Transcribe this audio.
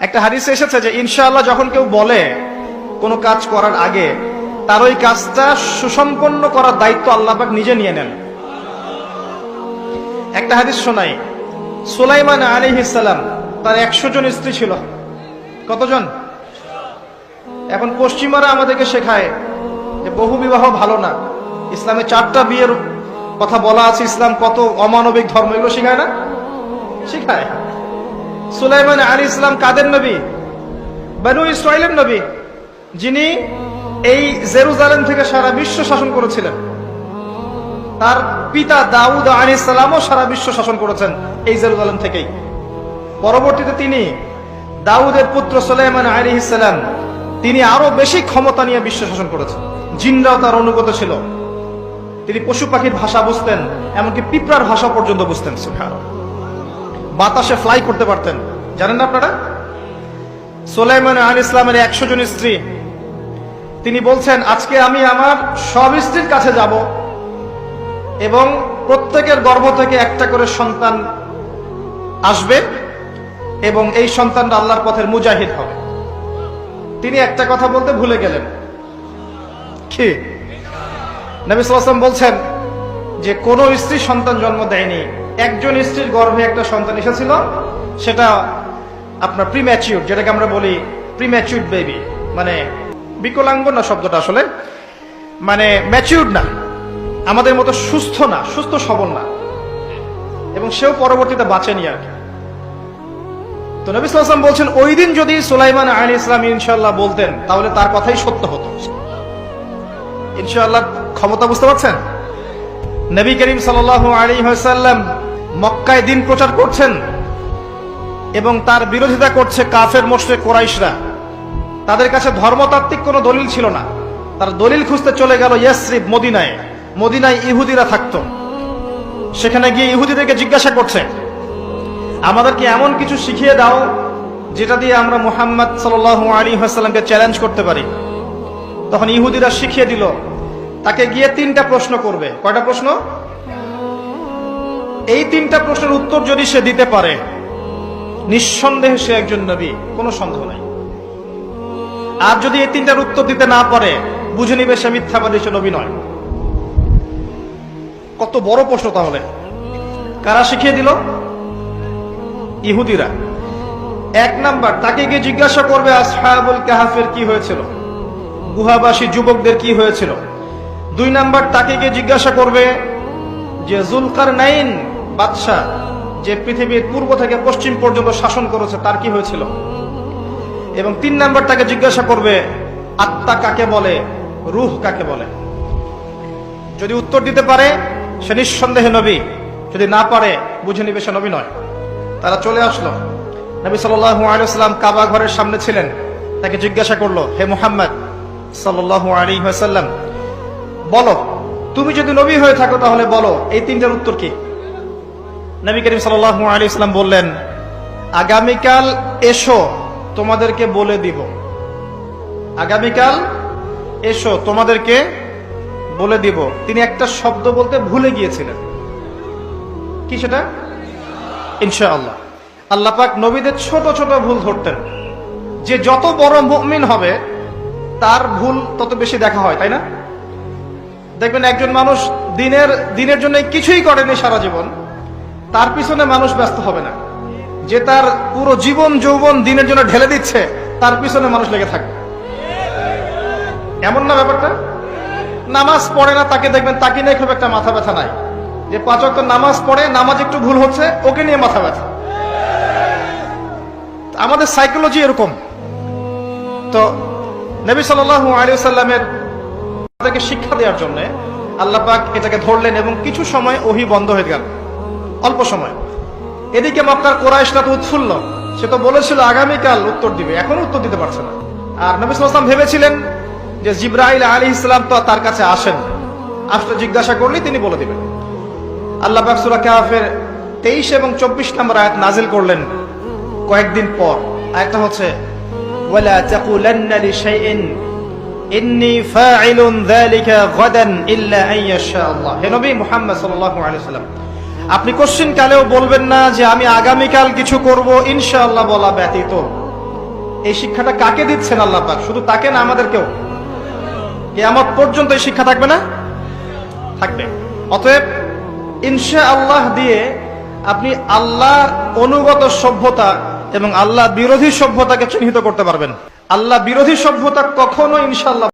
একটা হাদিসে এসেছে যে, ইনশাআল্লাহ যখন কেউ বলে কোনো কাজ করার আগে, তার ওই কাজটা সুসম্পন্ন করার দায়িত্ব আল্লাহ পাক নিজে নিয়ে নেন। একটা হাদিস শোনাই। সুলাইমান আলাইহিস সালাম, তার একশো জন স্ত্রী ছিল। কতজন? এখন পশ্চিমারা আমাদেরকে শেখায় যে, বহু বিবাহ ভালো না। ইসলামে চারটা বিয়ের কথা বলা আছে, ইসলাম কত অমানবিক ধর্ম, এগুলো শেখায় না? শেখায়। সুলাইমান আলী ইসলাম কাদের নবী? বানু ইসরায়েলের নবী, যিনি এই জেরুজালেম থেকে সারা বিশ্ব শাসন করেছিলেন। তার পিতা দাউদ আলী ইসলামও সারা বিশ্ব শাসন করেছেন এই জেরুজালেম থেকেই। পরবর্তীতে তিনি দাউদের পুত্র সুলাইমান আলী ইসলাম তিনি আরও বেশি ক্ষমতা নিয়ে বিশ্ব শাসন করেছেন। জিনরাও তার অনুগত ছিল। তিনি পশু পাখির ভাষা বুঝতেন, এমনকি পিঁপড়ার ভাষা পর্যন্ত বুঝতেন, সুবহানাল্লাহ। বাতাসে ফ্লাই করতে পারতেন। জানেন না আপনারা? সোলাইমান আল ইসলামের একশো জন স্ত্রী। তিনি বলছেন, আজকে আমি আমার সব স্ত্রীর কাছে যাব এবং প্রত্যেকের গর্ভ থেকে একটা করে সন্তান আসবে এবং এই সন্তানটা আল্লাহর পথের মুজাহিদ হবে। তিনি একটা কথা বলতে ভুলে গেলেন। কি? নবী সাল্লাম বলছেন যে, কোন স্ত্রী সন্তান জন্ম দেয়নি। একজন স্ত্রীর গর্ভে একটা সন্তান এসেছিল, সেটা আপনার প্রিম্যাচিউর যেটাকে আমরা বলি প্রিম্যাচিউর বেবি মানে বিকলাঙ্গ না শব্দটা আসলে মানে ম্যাচিউর না, আমাদের মতো সুস্থ না, সুস্থ সবল না, এবং সেও পরবর্তীতে বাঁচেনি আর কি। তো নবী সাল্লাম বলছেন, ওই দিন যদি সুলাইমান আলী ইসলাম ইনশাল্লাহ বলতেন, তাহলে তার কথাই সত্য হতো। ইনশাআল্লাহ ক্ষমতা বুঝতে পারছেন? নবী করিম সাল আলী সাল্লাম মক্কায় দিন প্রচার করছেন এবং তার বিরোধিতা করছে কাফের মোশরে কোরাইশরা। তাদের কাছে ধর্মতাত্ত্বিক কোনো দলিল ছিল না। তার দলিল খুঁজতে চলে গেল ইয়াসরিব মদিনায়। মদিনায় ইহুদিরা থাকতো। সেখানে গিয়ে ইহুদিদেরকে জিজ্ঞাসা করছে, আমাদেরকে এমন কিছু শিখিয়ে দাও যেটা দিয়ে আমরা মুহাম্মদ সাল আলী হাসাল্লামকে চ্যালেঞ্জ করতে পারি। তখন ইহুদিরা শিখিয়ে দিল, তাকে গিয়ে তিনটা প্রশ্ন করবে। কয়টা প্রশ্ন? এই তিনটা প্রশ্নের উত্তর যদি সে দিতে পারে, নিঃসন্দেহে সে একজন নবী, কোনো সন্দেহ নাই। আর যদি এই তিনটার উত্তর দিতে না পারে, বুঝে নিবে সে মিথ্যাবাদী, সে নবী নয়। কত বড় প্রশ্ন তাহলে। কারা শিখিয়ে দিল? ইহুদিরা। এক নাম্বার, তাকে গিয়ে জিজ্ঞাসা করবে, আসহাবুল কাহাফের কি হয়েছিল? গুহাবাসী যুবকদের কি হয়েছিল? দুই নাম্বার, তাকে গিয়ে জিজ্ঞাসা করবে যে জুলকার নাইন বাদশাহ যে পৃথিবীর পূর্ব থেকে পশ্চিম পর্যন্ত শাসন করেছে, তার কি হয়েছিল? এবং তিন নাম্বার তাকে জিজ্ঞাসা করবে, আত্মা কাকে বলে, রুহ কাকে বলে? যদি উত্তর দিতে পারে, সে নিঃসন্দেহে নবী। যদি না পারে, বুঝে নিবে সে নবী নয়। তারা চলে আসলো। নবী সাল্লাম কাবা ঘরের সামনে ছিলেন। তাকে জিজ্ঞাসা করল, হে মুহাম্মদ ওয়াসাল্লাম, বলো, তুমি যদি নবী হয়ে থাকো তাহলে বলো, এই তিনটার উত্তর কি? নবী করিম সাল্লাল্লাহু আলাইহি ওয়াসাল্লাম বললেন, আগামীকাল এসো, তোমাদেরকে বলে দিব। আগামীকাল এসো, তোমাদেরকে বলে দিব। তিনি একটা শব্দ বলতে ভুলে গিয়েছিলেন। কি সেটা? ইনশাআল্লাহ। আল্লাহ পাক নবীদের ছোট ছোট ভুল ধরতেন। যে যত বড় মুমিন হবে, তার ভুল তত বেশি দেখা হয়, তাই না? দেখবেন একজন মানুষ দিনের দিনের জন্য কিছুই করেনি সারা জীবন তার পিছনে মানুষ ব্যস্ত হবে না। যে তার পুরো জীবন, যৌবন দিনের জন্য ঢেলে দিচ্ছে, তার পিছনে মানুষ লেগে থাকবে। এমন না ব্যাপারটা? নামাজ পড়ে না, তাকে দেখবেন, তাকে নিয়ে খুব একটা মাথা ব্যথা নাই। যে পাঁচ ওয়াক্ত নামাজ পড়ে, নামাজ একটু ভুল হচ্ছে, ওকে নিয়ে মাথা ব্যথা। আমাদের সাইকোলজি এরকম। তো নবী সাল্লাল্লাহু আলাইহি সাল্লামের তাদেরকে শিক্ষা দেওয়ার জন্য আল্লাপাক এটাকে ধরলেন এবং কিছু সময় ওহি বন্ধ হয়ে গেল। অল্প সময়। এদিকে মক্কার কোরাইশরা তো উৎফুল্ল। সে তো বলেছিল আগামীকাল উত্তর দিবে, এখন উত্তর দিতে পারছে না। আর নবী ভেবেছিলেন যে জিব্রাইল আলী ইসলাম তো তার কাছে আসেন আসলে জিজ্ঞাসা করলেই তিনি বলে দিবেন। আল্লাহ পাক সূরা কাহফের তেইশ এবং চব্বিশ নম্বর আয়াত নাজিল করলেন কয়েকদিন পর। আয়াতটা হচ্ছে, ওয়ালা তাকুলান্না আপনি কোশ্চিন কালেও বলবেন না যে আমি আগামীকাল কিছু করব, ইনশাআল্লাহ বলা ব্যতীত। এই শিক্ষাটা কাকে দিচ্ছেন আল্লাহ পাক? শুধু তাকে না আমাদেরকেও কেয়ামত পর্যন্ত এই শিক্ষা থাকবে না? থাকবে। অতএব ইনশা আল্লাহ দিয়ে আপনি আল্লাহর অনুগত সভ্যতা এবং আল্লাহ বিরোধী সভ্যতাকে চিহ্নিত করতে পারবেন। আল্লাহ বিরোধী সভ্যতা কখনো ইনশাআল্লাহ